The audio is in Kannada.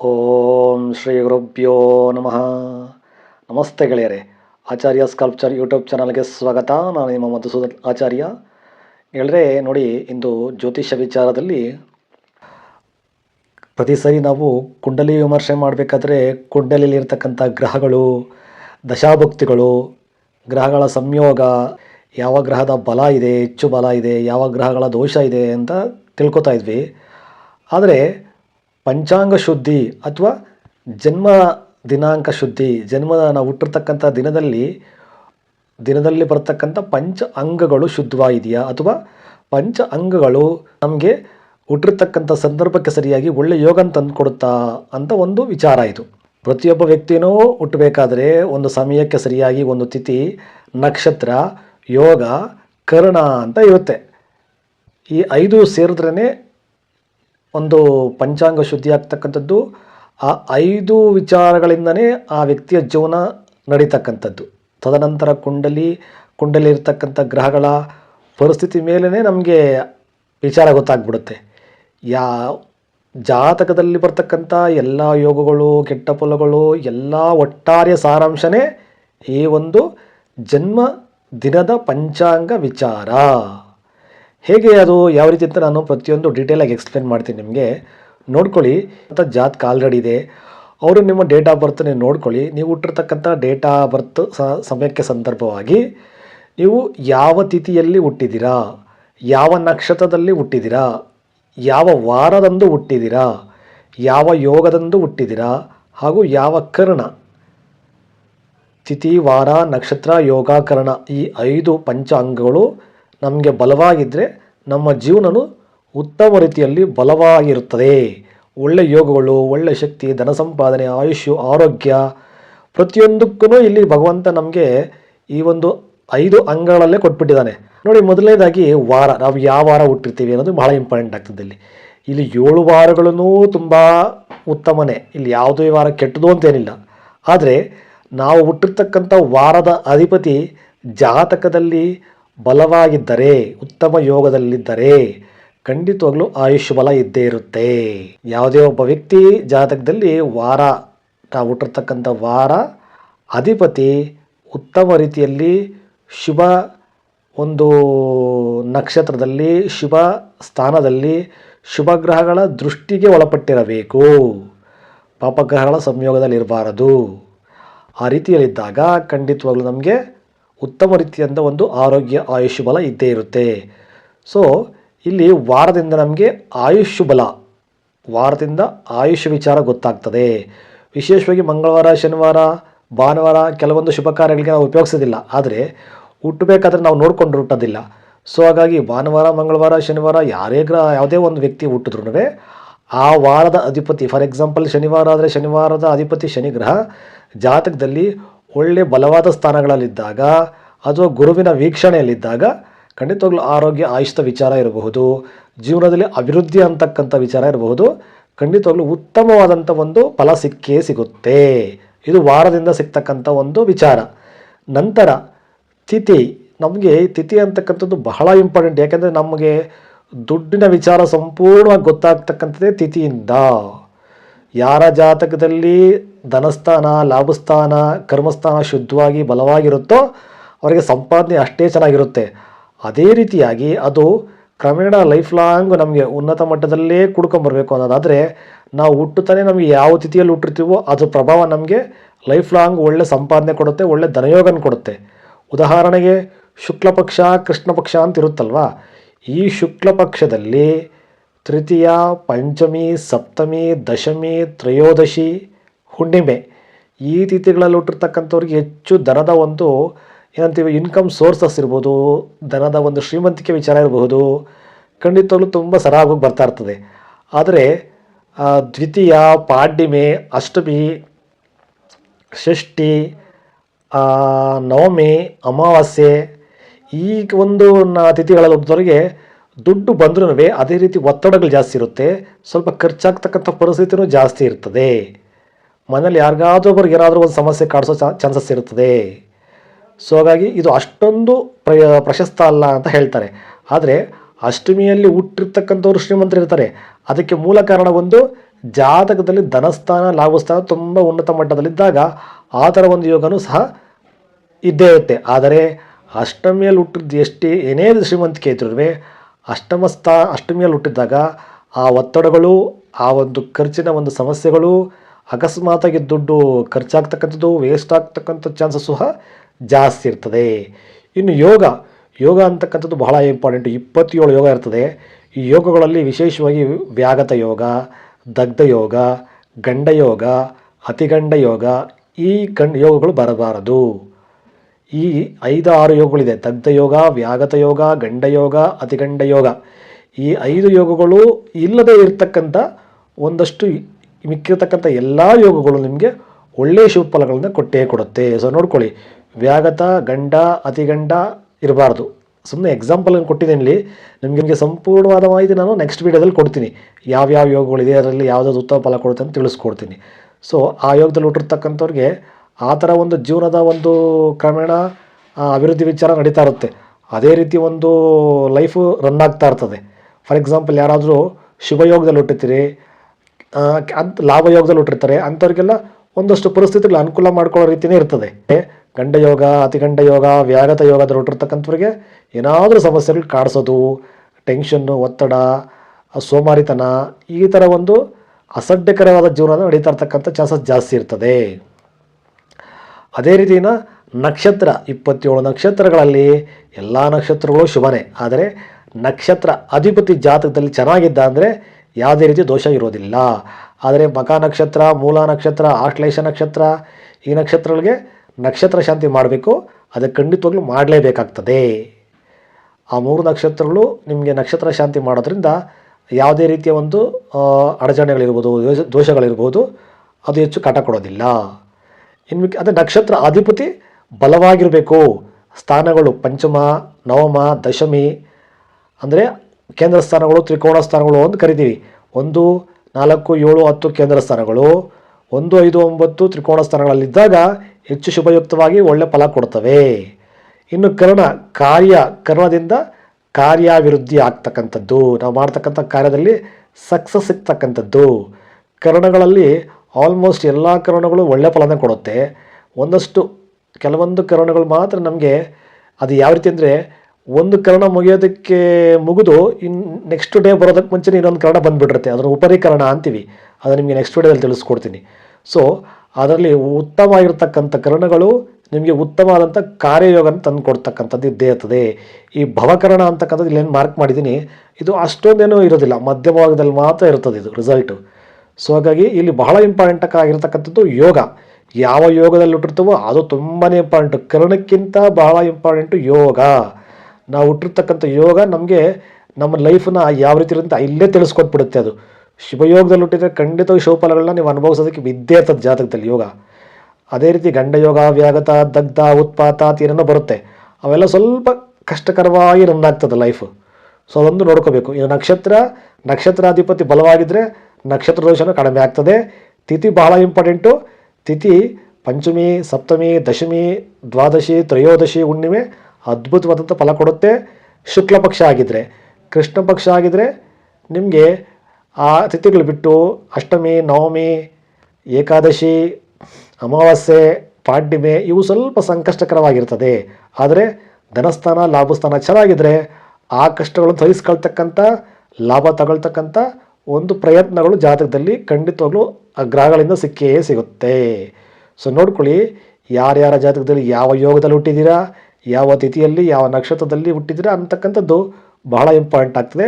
ಓಂ ಶ್ರೀ ಗುರುಭ್ಯೋ ನಮಃ. ನಮಸ್ತೆ ಗೆಳೆಯರೆ, ಆಚಾರ್ಯ ಸ್ಕಲ್ಪ್ಚರ್ ಯೂಟ್ಯೂಬ್ ಚಾನಲ್ಗೆ ಸ್ವಾಗತ. ನಾನು ನಿಮ್ಮ ಮಧುಸೂದನ್ ಆಚಾರ್ಯ. ಗೆಳೆಯರೆ, ನೋಡಿ, ಇಂದು ಜ್ಯೋತಿಷ್ಯ ವಿಚಾರದಲ್ಲಿ ಪ್ರತಿ ಸರಿ ನಾವು ಕುಂಡಲಿ ವಿಮರ್ಶೆ ಮಾಡಬೇಕಾದ್ರೆ ಕುಂಡಲಿಯಲ್ಲಿ ಇರ್ತಕ್ಕಂಥ ಗ್ರಹಗಳು, ದಶಾಭಕ್ತಿಗಳು, ಗ್ರಹಗಳ ಸಂಯೋಗ, ಯಾವ ಗ್ರಹದ ಬಲ ಇದೆ, ಹೆಚ್ಚು ಬಲ ಇದೆ, ಯಾವ ಗ್ರಹಗಳ ದೋಷ ಇದೆ ಅಂತ ತಿಳ್ಕೊತಾ ಇದ್ವಿ. ಆದರೆ ಪಂಚಾಂಗ ಶುದ್ಧಿ ಅಥವಾ ಜನ್ಮ ದಿನಾಂಕ ಶುದ್ಧಿ ಜನ್ಮ ನಾವು ಹುಟ್ಟಿರ್ತಕ್ಕಂಥ ದಿನದಲ್ಲಿ ದಿನದಲ್ಲಿ ಬರತಕ್ಕಂಥ ಪಂಚ ಅಂಗಗಳು ಶುದ್ಧವಾಗಿದೆಯಾ ಅಥವಾ ಪಂಚ ಅಂಗಗಳು ನಮಗೆ ಹುಟ್ಟಿರ್ತಕ್ಕಂಥ ಸಂದರ್ಭಕ್ಕೆ ಸರಿಯಾಗಿ ಒಳ್ಳೆ ಯೋಗ ತಂದು ಕೊಡುತ್ತಾ ಅಂತ ಒಂದು ವಿಚಾರ ಇದು. ಪ್ರತಿಯೊಬ್ಬ ವ್ಯಕ್ತಿಯೂ ಹುಟ್ಟಬೇಕಾದ್ರೆ ಒಂದು ಸಮಯಕ್ಕೆ ಸರಿಯಾಗಿ ಒಂದು ತಿಥಿ, ನಕ್ಷತ್ರ, ಯೋಗ, ಕರ್ಣ ಅಂತ ಇರುತ್ತೆ. ಈ ಐದು ಸೇರಿದ್ರೇ ಒಂದು ಪಂಚಾಂಗ ಶುದ್ಧಿ ಆಗ್ತಕ್ಕಂಥದ್ದು ಆ ಐದು ವಿಚಾರಗಳಿಂದನೇ ಆ ವ್ಯಕ್ತಿಯ ಜೀವನ ನಡೀತಕ್ಕಂಥದ್ದು. ತದನಂತರ ಕುಂಡಲಿ ಕುಂಡಲಿ ಇರ್ತಕ್ಕಂಥ ಗ್ರಹಗಳ ಪರಿಸ್ಥಿತಿ ಮೇಲೇ ನಮಗೆ ವಿಚಾರ ಗೊತ್ತಾಗ್ಬಿಡುತ್ತೆ. ಯಾ ಜಾತಕದಲ್ಲಿ ಬರ್ತಕ್ಕಂಥ ಎಲ್ಲ ಯೋಗಗಳು, ಕೆಟ್ಟ ಫಲಗಳು, ಎಲ್ಲ ಒಟ್ಟಾರೆ ಸಾರಾಂಶನೇ ಈ ಒಂದು ಜನ್ಮ ದಿನದ ಪಂಚಾಂಗ ವಿಚಾರ. ಹೇಗೆ ಅದು ಯಾವ ರೀತಿ ಅಂತ ನಾನು ಪ್ರತಿಯೊಂದು ಡೀಟೇಲಾಗಿ ಎಕ್ಸ್ಪ್ಲೇನ್ ಮಾಡ್ತೀನಿ ನಿಮಗೆ. ನೋಡ್ಕೊಳ್ಳಿ ಅಂತ ಜಾತ್ಕ ಆಲ್ರೆಡಿ ಇದೆ. ಅವರು ನಿಮ್ಮ ಡೇಟ್ ಆಫ್ ಬರ್ತ್ ನೀವು ನೋಡ್ಕೊಳ್ಳಿ. ನೀವು ಹುಟ್ಟಿರ್ತಕ್ಕಂಥ ಡೇಟ್ ಆಫ್ ಬರ್ತ್ ಸಮಯಕ್ಕೆ ಸಂದರ್ಭವಾಗಿ ನೀವು ಯಾವ ತಿಥಿಯಲ್ಲಿ ಹುಟ್ಟಿದ್ದೀರಾ? ಯಾವ ನಕ್ಷತ್ರದಲ್ಲಿ ಹುಟ್ಟಿದ್ದೀರಾ? ಯಾವ ವಾರದಂದು ಹುಟ್ಟಿದ್ದೀರಾ? ಯಾವ ಯೋಗದಂದು ಹುಟ್ಟಿದ್ದೀರಾ? ಹಾಗೂ ಯಾವ ಕರ್ಣ? ತಿಥಿ, ವಾರ, ನಕ್ಷತ್ರ ಯೋಗ ಕರ್ಣ ಈ ಐದು ಪಂಚ ಅಂಗಗಳು ನಮಗೆ ಬಲವಾಗಿದ್ದರೆ ನಮ್ಮ ಜೀವನನು ಉತ್ತಮ ರೀತಿಯಲ್ಲಿ ಬಲವಾಗಿರುತ್ತದೆ. ಒಳ್ಳೆಯ ಯೋಗಗಳು ಒಳ್ಳೆಯ ಶಕ್ತಿ, ಧನ ಸಂಪಾದನೆ, ಆಯುಷ್ಯು, ಆರೋಗ್ಯ ಪ್ರತಿಯೊಂದಕ್ಕೂ ಇಲ್ಲಿ ಭಗವಂತ ನಮಗೆ ಈ ಒಂದು ಐದು ಅಂಗಗಳಲ್ಲೇ ಕೊಟ್ಬಿಟ್ಟಿದ್ದಾನೆ. ನೋಡಿ, ಮೊದಲನೇದಾಗಿ ವಾರ. ನಾವು ಯಾವ ವಾರ ಹುಟ್ಟಿರ್ತೀವಿ ಅನ್ನೋದು ಬಹಳ ಇಂಪಾರ್ಟೆಂಟ್ ಆಗ್ತದೆ ಇಲ್ಲಿ. ಇಲ್ಲಿ ಏಳು ವಾರಗಳೂ ತುಂಬ ಉತ್ತಮನೇ. ಇಲ್ಲಿ ಯಾವುದೇ ವಾರ ಕೆಟ್ಟದು ಅಂತೇನಿಲ್ಲ. ಆದರೆ ನಾವು ಹುಟ್ಟಿರ್ತಕ್ಕಂಥ ವಾರದ ಅಧಿಪತಿ ಜಾತಕದಲ್ಲಿ ಬಲವಾಗಿದ್ದರೆ, ಉತ್ತಮ ಯೋಗದಲ್ಲಿದ್ದರೆ ಖಂಡಿತವಾಗ್ಲೂ ಆಯುಷ್ ಬಲ ಇದ್ದೇ ಇರುತ್ತೆ. ಯಾವುದೇ ಒಬ್ಬ ವ್ಯಕ್ತಿ ಜಾತಕದಲ್ಲಿ ವಾರ ನಾವು ಹುಟ್ಟಿರ್ತಕ್ಕಂಥ ವಾರ ಅಧಿಪತಿ ಉತ್ತಮ ರೀತಿಯಲ್ಲಿ ಶುಭ ಒಂದು ನಕ್ಷತ್ರದಲ್ಲಿ, ಶುಭ ಸ್ಥಾನದಲ್ಲಿ ಶುಭ ಗ್ರಹಗಳ ದೃಷ್ಟಿಗೆ ಒಳಪಟ್ಟಿರಬೇಕು. ಪಾಪಗ್ರಹಗಳ ಸಂಯೋಗದಲ್ಲಿರಬಾರದು. ಆ ರೀತಿಯಲ್ಲಿದ್ದಾಗ ಖಂಡಿತವಾಗ್ಲೂ ನಮಗೆ ಉತ್ತಮ ರೀತಿಯಿಂದ ಒಂದು ಆರೋಗ್ಯ ಆಯುಷ್ ಬಲ ಇದ್ದೇ ಇರುತ್ತೆ. ಸೊ ಇಲ್ಲಿ ವಾರದಿಂದ ನಮಗೆ ಆಯುಷ್ ಬಲ, ವಾರದಿಂದ ಆಯುಷ್ ವಿಚಾರ ಗೊತ್ತಾಗ್ತದೆ. ವಿಶೇಷವಾಗಿ ಮಂಗಳವಾರ, ಶನಿವಾರ, ಭಾನುವಾರ ಕೆಲವೊಂದು ಶುಭ ಕಾರ್ಯಗಳಿಗೆ ನಾವು ಉಪಯೋಗಿಸೋದಿಲ್ಲ. ಆದರೆ ಹುಟ್ಟಬೇಕಾದ್ರೆ ನಾವು ನೋಡಿಕೊಂಡು ಹುಟ್ಟೋದಿಲ್ಲ. ಸೊ ಹಾಗಾಗಿ ಭಾನುವಾರ, ಮಂಗಳವಾರ, ಶನಿವಾರ ಯಾರೇ ಗ್ರಹ ಯಾವುದೇ ಒಂದು ವ್ಯಕ್ತಿ ಹುಟ್ಟಿದ್ರು ಆ ವಾರದ ಅಧಿಪತಿ ಫಾರ್ ಎಕ್ಸಾಂಪಲ್ ಶನಿವಾರ ಆದರೆ ಶನಿವಾರದ ಅಧಿಪತಿ ಶನಿಗ್ರಹ ಜಾತಕದಲ್ಲಿ ಒಳ್ಳೆ ಬಲವಾದ ಸ್ಥಾನಗಳಲ್ಲಿದ್ದಾಗ ಅಥವಾ ಗುರುವಿನ ವೀಕ್ಷಣೆಯಲ್ಲಿದ್ದಾಗ ಖಂಡಿತವಾಗ್ಲೂ ಆರೋಗ್ಯ ಆಯುಷ್ಯ ವಿಚಾರ ಇರಬಹುದು, ಜೀವನದಲ್ಲಿ ಅಭಿವೃದ್ಧಿ ಅಂತಕ್ಕಂಥ ವಿಚಾರ ಇರಬಹುದು, ಖಂಡಿತವಾಗ್ಲೂ ಉತ್ತಮವಾದಂಥ ಒಂದು ಫಲ ಸಿಕ್ಕೇ ಸಿಗುತ್ತೆ. ಇದು ವಾರದಿಂದ ಸಿಗ್ತಕ್ಕಂಥ ಒಂದು ವಿಚಾರ. ನಂತರ ತಿಥಿ. ನಮಗೆ ತಿಥಿ ಅಂತಕ್ಕಂಥದ್ದು ಬಹಳ ಇಂಪಾರ್ಟೆಂಟ್ ಯಾಕೆಂದರೆ ನಮಗೆ ದುಡ್ಡಿನ ವಿಚಾರ ಸಂಪೂರ್ಣವಾಗಿ ಗೊತ್ತಾಗ್ತಕ್ಕಂಥದ್ದೇ ತಿಥಿಯಿಂದ. ಯಾರ ಜಾತಕದಲ್ಲಿ ಧನಸ್ಥಾನ, ಲಾಭಸ್ಥಾನ, ಕರ್ಮಸ್ಥಾನ ಶುದ್ಧವಾಗಿ ಬಲವಾಗಿರುತ್ತೋ ಅವರಿಗೆ ಸಂಪಾದನೆ ಅಷ್ಟೇ ಚೆನ್ನಾಗಿರುತ್ತೆ. ಅದೇ ರೀತಿಯಾಗಿ ಅದು ಕ್ರಮೇಣ ಲೈಫ್ ಲಾಂಗ್ ನಮಗೆ ಉನ್ನತ ಮಟ್ಟದಲ್ಲೇ ಕುಡ್ಕೊಂಬರ್ಬೇಕು ಅನ್ನೋದಾದರೆ ನಾವು ಹುಟ್ಟುತ್ತಾನೆ ನಮಗೆ ಯಾವ ತಿಥಿಯಲ್ಲಿ ಹುಟ್ಟಿರ್ತೀವೋ ಅದು ಪ್ರಭಾವ ನಮಗೆ ಲೈಫ್ ಲಾಂಗ್ ಒಳ್ಳೆ ಸಂಪಾದನೆ ಕೊಡುತ್ತೆ, ಒಳ್ಳೆ ಧನಯೋಗನ ಕೊಡುತ್ತೆ. ಉದಾಹರಣೆಗೆ ಶುಕ್ಲ ಪಕ್ಷ ಕೃಷ್ಣ ಪಕ್ಷ ಅಂತ ಇರುತ್ತಲ್ವಾ? ಈ ಶುಕ್ಲ ಪಕ್ಷದಲ್ಲಿ ತೃತೀಯ, ಪಂಚಮಿ, ಸಪ್ತಮಿ, ದಶಮಿ, ತ್ರಯೋದಶಿ, ಹುಣ್ಣಿಮೆ ಈ ತಿಥಿಗಳಲ್ಲಿ ಹುಟ್ಟಿರ್ತಕ್ಕಂಥವ್ರಿಗೆ ಹೆಚ್ಚು ದನದ ಒಂದು ಏನಂತೀವಿ ಇನ್ಕಮ್ ಸೋರ್ಸಸ್ ಇರ್ಬೋದು, ದನದ ಒಂದು ಶ್ರೀಮಂತಿಕೆ ವಿಚಾರ ಇರಬಹುದು ಖಂಡಿತವಾಗ್ಲೂ ತುಂಬ ಸರಾಗೋಗಿ ಬರ್ತಾ ಇರ್ತದೆ. ಆದರೆ ದ್ವಿತೀಯ, ಪಾಡ್ಯಮೆ, ಅಷ್ಟಮಿ, ಷಷ್ಠಿ ನವಮಿ, ಅಮಾವಾಸ್ಯೆ ಈ ಒಂದು ತಿಥಿಗಳಲ್ಲಿ ಹುಟ್ಟಿದವರಿಗೆ ದುಡ್ಡು ಬಂದ್ರೂ ಅದೇ ರೀತಿ ಒತ್ತಡಗಳು ಜಾಸ್ತಿ ಇರುತ್ತೆ. ಸ್ವಲ್ಪ ಖರ್ಚಾಗ್ತಕ್ಕಂಥ ಪರಿಸ್ಥಿತಿನೂ ಜಾಸ್ತಿ ಇರ್ತದೆ. ಮನೇಲಿ ಯಾರಿಗಾದ್ರೂ ಒಬ್ಬರಿಗೆ ಏನಾದರೂ ಒಂದು ಸಮಸ್ಯೆ ಕಾಡಿಸೋ ಚಾನ್ಸಸ್ ಇರ್ತದೆ ಸೊ ಹಾಗಾಗಿ ಇದು ಅಷ್ಟೊಂದು ಪ್ರ ಪ್ರಶಸ್ತ ಅಲ್ಲ ಅಂತ ಹೇಳ್ತಾರೆ. ಆದರೆ ಅಷ್ಟಮಿಯಲ್ಲಿ ಹುಟ್ಟಿರ್ತಕ್ಕಂಥವ್ರು ಶ್ರೀಮಂತರು ಇರ್ತಾರೆ. ಅದಕ್ಕೆ ಮೂಲ ಕಾರಣ ಒಂದು ಜಾತಕದಲ್ಲಿ ಧನಸ್ಥಾನ, ಲಾಭಸ್ಥಾನ ತುಂಬ ಉನ್ನತ ಮಟ್ಟದಲ್ಲಿದ್ದಾಗ ಆ ಥರ ಒಂದು ಯೋಗನೂ ಸಹ ಇದ್ದೇ ಇರುತ್ತೆ. ಆದರೆ ಅಷ್ಟಮಿಯಲ್ಲಿ ಹುಟ್ಟಿದ್ದು ಎಷ್ಟೇ, ಏನೇ ಶ್ರೀಮಂತಿಕೆ ಇದ್ರೂ ಅಷ್ಟಮ ಸ್ಥಾ ಅಷ್ಟಮಿಯಲ್ಲಿ ಹುಟ್ಟಿದ್ದಾಗ ಆ ಒತ್ತಡಗಳು, ಆ ಒಂದು ಖರ್ಚಿನ ಒಂದು ಸಮಸ್ಯೆಗಳು, ಅಕಸ್ಮಾತಾಗಿ ದುಡ್ಡು ಖರ್ಚಾಗ್ತಕ್ಕಂಥದ್ದು ವೇಸ್ಟ್ ಆಗ್ತಕ್ಕಂಥ ಚಾನ್ಸಸ್ ಸಹ ಜಾಸ್ತಿ ಇರ್ತದೆ. ಇನ್ನು ಯೋಗ ಯೋಗ ಅಂತಕ್ಕಂಥದ್ದು ಬಹಳ ಇಂಪಾರ್ಟೆಂಟ್ ಇಪ್ಪತ್ತೇಳು ಯೋಗ ಇರ್ತದೆ. ಈ ಯೋಗಗಳಲ್ಲಿ ವಿಶೇಷವಾಗಿ ವ್ಯಾಗತ ಯೋಗ, ದಗ್ಧ ಯೋಗ, ಗಂಡ ಯೋಗ, ಅತಿಗಂಡ ಯೋಗ ಈ ಗಂಡ ಯೋಗಗಳು ಬರಬಾರದು. ಈ ಐದು ಆರು ಯೋಗಗಳಿದೆ. ದಗ್ಧ ಯೋಗ, ವ್ಯಾಗತ ಯೋಗ, ಗಂಡ ಯೋಗ, ಅತಿಗಂಡ ಯೋಗ. ಈ ಐದು ಯೋಗಗಳು ಇಲ್ಲದೆ ಇರತಕ್ಕಂಥ ಒಂದಷ್ಟು ಮಿಕ್ಕಿರ್ತಕ್ಕಂಥ ಎಲ್ಲ ಯೋಗಗಳು ನಿಮಗೆ ಒಳ್ಳೆಯ ಶುಭ ಫಲಗಳನ್ನು ಕೊಟ್ಟೇ ಕೊಡುತ್ತೆ. ಸೊ ನೋಡ್ಕೊಳ್ಳಿ. ವ್ಯಾಗತ, ಗಂಡ, ಅತಿಗಂಡ ಇರಬಾರ್ದು. ಸುಮ್ಮನೆ ಎಕ್ಸಾಂಪಲ್ ಕೊಟ್ಟಿದ್ದೀನಿ ನಿಮಗೆ ನಿಮಗೆ ಸಂಪೂರ್ಣವಾದ ಮಾಹಿತಿ ನಾನು ನೆಕ್ಸ್ಟ್ ವೀಡಿಯೋದಲ್ಲಿ ಕೊಡ್ತೀನಿ. ಯಾವ್ಯಾವ ಯೋಗಗಳಿದೆ, ಅದರಲ್ಲಿ ಯಾವುದಾದ್ರು ಉತ್ತಮ ಫಲ ಕೊಡುತ್ತೆ ಅಂತ ತಿಳಿಸ್ಕೊಡ್ತೀನಿ. ಸೊ ಆ ಯೋಗದಲ್ಲಿ ಹುಟ್ಟಿರ್ತಕ್ಕಂಥವ್ರಿಗೆ ಆ ಥರ ಒಂದು ಜೀವನದ ಒಂದು ಕ್ರಮೇಣ ಅಭಿವೃದ್ಧಿ ವಿಚಾರ ನಡೀತಾ ಇರುತ್ತೆ. ಅದೇ ರೀತಿ ಒಂದು ಲೈಫು ರನ್ ಆಗ್ತಾ ಇರ್ತದೆ. ಫಾರ್ ಎಕ್ಸಾಂಪಲ್ ಯಾರಾದರೂ ಶುಭಯೋಗದಲ್ಲಿ ಹುಟ್ಟಿರ್ತೀರಿ ಅಂತ ಲಾಭ ಯೋಗದಲ್ಲಿ ಹುಟ್ಟಿರ್ತಾರೆ, ಅಂಥವ್ರಿಗೆಲ್ಲ ಒಂದಷ್ಟು ಪರಿಸ್ಥಿತಿಗಳು ಅನುಕೂಲ ಮಾಡ್ಕೊಳ್ಳೋ ರೀತಿಯೇ ಇರ್ತದೆ. ಗಂಡ ಯೋಗ, ಅತಿಗಂಡ ಯೋಗ ವ್ಯಾಗತ ಯೋಗದಲ್ಲಿ ಹುಟ್ಟಿರ್ತಕ್ಕಂಥವ್ರಿಗೆ ಏನಾದರೂ ಸಮಸ್ಯೆಗಳು ಕಾಡಿಸೋದು ಟೆನ್ಷನ್ನು ಒತ್ತಡ, ಸೋಮಾರಿತನ, ಈ ಥರ ಒಂದು ಅಸಡ್ಡಕರವಾದ ಜೀವನ ನಡೀತಾ ಇರ್ತಕ್ಕಂಥ ಚಾನ್ಸಸ್ ಜಾಸ್ತಿ ಇರ್ತದೆ. ಅದೇ ರೀತಿನ ನಕ್ಷತ್ರ, ಇಪ್ಪತ್ತೇಳು ನಕ್ಷತ್ರಗಳಲ್ಲಿ ಎಲ್ಲ ನಕ್ಷತ್ರಗಳು ಶುಭನೇ. ಆದರೆ ನಕ್ಷತ್ರ ಅಧಿಪತಿ ಜಾತಕದಲ್ಲಿ ಚೆನ್ನಾಗಿದ್ದ ಅಂದರೆ ಯಾವುದೇ ರೀತಿ ದೋಷ ಇರೋದಿಲ್ಲ. ಆದರೆ ಮಕ ನಕ್ಷತ್ರ, ಮೂಲ ನಕ್ಷತ್ರ, ಆಶ್ಲೇಷ ನಕ್ಷತ್ರ ಈ ನಕ್ಷತ್ರಗಳಿಗೆ ನಕ್ಷತ್ರ ಶಾಂತಿ ಮಾಡಬೇಕು. ಅದಕ್ಕೆ ಖಂಡಿತವಾಗ್ಲೂ ಮಾಡಲೇಬೇಕಾಗ್ತದೆ. ಆ ಮೂರು ನಕ್ಷತ್ರಗಳು ನಿಮಗೆ ನಕ್ಷತ್ರ ಶಾಂತಿ ಮಾಡೋದ್ರಿಂದ ಯಾವುದೇ ರೀತಿಯ ಒಂದು ಅಡಚಣೆಗಳಿರ್ಬೋದು, ದೋಷ- ದೋಷಗಳಿರ್ಬೋದು, ಅದು ಹೆಚ್ಚು ಕಾಟ ಕೊಡೋದಿಲ್ಲ. ಇನ್ನು ಅಂದರೆ ಅದೇ ನಕ್ಷತ್ರ ಅಧಿಪತಿ ಬಲವಾಗಿರಬೇಕು. ಸ್ಥಾನಗಳು ಪಂಚಮ, ನವಮ, ದಶಮಿ, ಅಂದರೆ ಕೇಂದ್ರ ಸ್ಥಾನಗಳು ತ್ರಿಕೋಣ ಸ್ಥಾನಗಳು ಅಂತ ಕರಿತೀವಿ. ಒಂದು, ನಾಲ್ಕು, ಏಳು, ಹತ್ತು ಕೇಂದ್ರ ಸ್ಥಾನಗಳು. ಒಂದು, ಐದು, ಒಂಬತ್ತು ತ್ರಿಕೋಣ ಸ್ಥಾನಗಳಲ್ಲಿದ್ದಾಗ ಹೆಚ್ಚು ಶುಭಯುಕ್ತವಾಗಿ ಒಳ್ಳೆ ಫಲ ಕೊಡ್ತವೆ. ಇನ್ನು ಕರ್ಣ, ಕಾರ್ಯ, ಕರ್ಣದಿಂದ ಕಾರ್ಯಾಭಿವೃದ್ಧಿ ಆಗ್ತಕ್ಕಂಥದ್ದು. ನಾವು ಮಾಡ್ತಕ್ಕಂಥ ಕಾರ್ಯದಲ್ಲಿ ಸಕ್ಸಸ್ ಸಿಗ್ತಕ್ಕಂಥದ್ದು. ಕರ್ಣಗಳಲ್ಲಿ ಆಲ್ಮೋಸ್ಟ್ ಎಲ್ಲ ಕರಣಗಳು ಒಳ್ಳೆ ಫಲನ ಕೊಡುತ್ತೆ. ಒಂದಷ್ಟು ಕೆಲವೊಂದು ಕರ್ಣಗಳು ಮಾತ್ರ ನಮಗೆ ಅದು ಯಾವ ರೀತಿ ಅಂದರೆ ಒಂದು ಕರ್ಣ ಮುಗಿಯೋದಕ್ಕೆ ಮುಗಿದು ಇನ್ ನೆಕ್ಸ್ಟ್ ಡೇ ಬರೋದಕ್ಕೆ ಮುಂಚೆ ಇನ್ನೊಂದು ಕರ್ಣ ಬಂದುಬಿಟ್ಟಿರುತ್ತೆ. ಅದನ್ನು ಉಪರಿಕರಣ ಅಂತೀವಿ. ಅದು ನಿಮಗೆ ನೆಕ್ಸ್ಟ್ ಡೇದಲ್ಲಿ ತಿಳಿಸ್ಕೊಡ್ತೀನಿ. ಸೊ ಅದರಲ್ಲಿ ಉತ್ತಮವಾಗಿರ್ತಕ್ಕಂಥ ಕರ್ಣಗಳು ನಿಮಗೆ ಉತ್ತಮವಾದಂಥ ಕಾರ್ಯಯೋಗನ ತಂದು ಕೊಡ್ತಕ್ಕಂಥದ್ದು ಇದ್ದೇ ಇರ್ತದೆ. ಈ ಭವಕರಣ ಅಂತಕ್ಕಂಥದ್ದು ಇಲ್ಲೇನು ಮಾರ್ಕ್ ಮಾಡಿದ್ದೀನಿ. ಇದು ಅಷ್ಟೊಂದೇನೂ ಇರೋದಿಲ್ಲ. ಮಧ್ಯಮ ಭಾಗದಲ್ಲಿ ಮಾತ್ರ ಇರ್ತದೆ ಇದು ರಿಸಲ್ಟು ಸೊ ಹಾಗಾಗಿ ಇಲ್ಲಿ ಬಹಳ ಇಂಪಾರ್ಟೆಂಟ್ ಆಗಿರ್ತಕ್ಕಂಥದ್ದು ಯೋಗ. ಯಾವ ಯೋಗದಲ್ಲಿ ಹುಟ್ಟಿರ್ತವೋ ಅದು ತುಂಬಾ ಇಂಪಾರ್ಟೆಂಟ್ ಕರ್ಣಕ್ಕಿಂತ ಬಹಳ ಇಂಪಾರ್ಟೆಂಟು ಯೋಗ. ನಾವು ಹುಟ್ಟಿರ್ತಕ್ಕಂಥ ಯೋಗ ನಮಗೆ ನಮ್ಮ ಲೈಫನ್ನ ಯಾವ ರೀತಿ ಇರುತ್ತೆ ಇಲ್ಲೇ ತಿಳಿಸ್ಕೊಟ್ಬಿಡುತ್ತೆ ಅದು. ಶಿವಯೋಗದಲ್ಲಿ ಹುಟ್ಟಿದ್ರೆ ಖಂಡಿತವಾಗಿ ಶುಭಫಲಗಳನ್ನ ನೀವು ಅನುಭವಿಸೋದಕ್ಕೆ ವಿದ್ಯೆ ಇರ್ತದೆ ಜಾತಕದಲ್ಲಿ ಯೋಗ. ಅದೇ ರೀತಿ ಗಂಡ ಯೋಗ ವ್ಯಾಗತ ದಗ್ಧ, ಉತ್ಪಾತ ತೀರನ್ನು ಬರುತ್ತೆ. ಅವೆಲ್ಲ ಸ್ವಲ್ಪ ಕಷ್ಟಕರವಾಗಿ ರನ್ ಆಗ್ತದೆ ಲೈಫು ಸೊ ಅದೊಂದು ನೋಡ್ಕೋಬೇಕು. ಇದು ನಕ್ಷತ್ರ, ನಕ್ಷತ್ರಾಧಿಪತಿ ಬಲವಾಗಿದ್ದರೆ ನಕ್ಷತ್ರ ದೋಷನೂ ಕಡಿಮೆ ಆಗ್ತದೆ. ತಿಥಿ ಬಹಳ ಇಂಪಾರ್ಟೆಂಟು ತಿಥಿ ಪಂಚಮಿ, ಸಪ್ತಮಿ, ದಶಮಿ, ದ್ವಾದಶಿ, ತ್ರಯೋದಶಿ ಹುಣ್ಣಿಮೆ ಅದ್ಭುತವಾದಂಥ ಫಲ ಕೊಡುತ್ತೆ. ಶುಕ್ಲ ಪಕ್ಷ ಆಗಿದ್ದರೆ ಕೃಷ್ಣ ಪಕ್ಷ ಆಗಿದ್ದರೆ ನಿಮಗೆ ಆ ತಿಥಿಗಳು ಬಿಟ್ಟು ಅಷ್ಟಮಿ, ನವಮಿ, ಏಕಾದಶಿ, ಅಮಾವಾಸ್ಯೆ, ಪಾಡ್ಯಮೆ ಇವು ಸ್ವಲ್ಪ ಸಂಕಷ್ಟಕರವಾಗಿರ್ತದೆ. ಆದರೆ ಧನಸ್ಥಾನ, ಲಾಭಸ್ಥಾನ ಚೆನ್ನಾಗಿದ್ದರೆ ಆ ಕಷ್ಟಗಳನ್ನು ಸಹಿಸ್ಕೊಳ್ತಕ್ಕಂಥ ಲಾಭ ತಗೊಳ್ತಕ್ಕಂಥ ಒಂದು ಪ್ರಯತ್ನಗಳು ಜಾತಕದಲ್ಲಿ ಖಂಡಿತವಾಗ್ಲೂ ಆ ಗ್ರಹಗಳಿಂದ ಸಿಕ್ಕೇ ಸಿಗುತ್ತೆ. ಸೊ ನೋಡ್ಕೊಳ್ಳಿ, ಯಾರ್ಯಾರ ಜಾತಕದಲ್ಲಿ ಯಾವ ಯೋಗದಲ್ಲಿ ಹುಟ್ಟಿದ್ದೀರಾ, ಯಾವ ತಿಥಿಯಲ್ಲಿ, ಯಾವ ನಕ್ಷತ್ರದಲ್ಲಿ ಹುಟ್ಟಿದ್ದೀರಾ ಅಂತಕ್ಕಂಥದ್ದು ಬಹಳ ಇಂಪಾರ್ಟೆಂಟ್ ಆಗ್ತದೆ.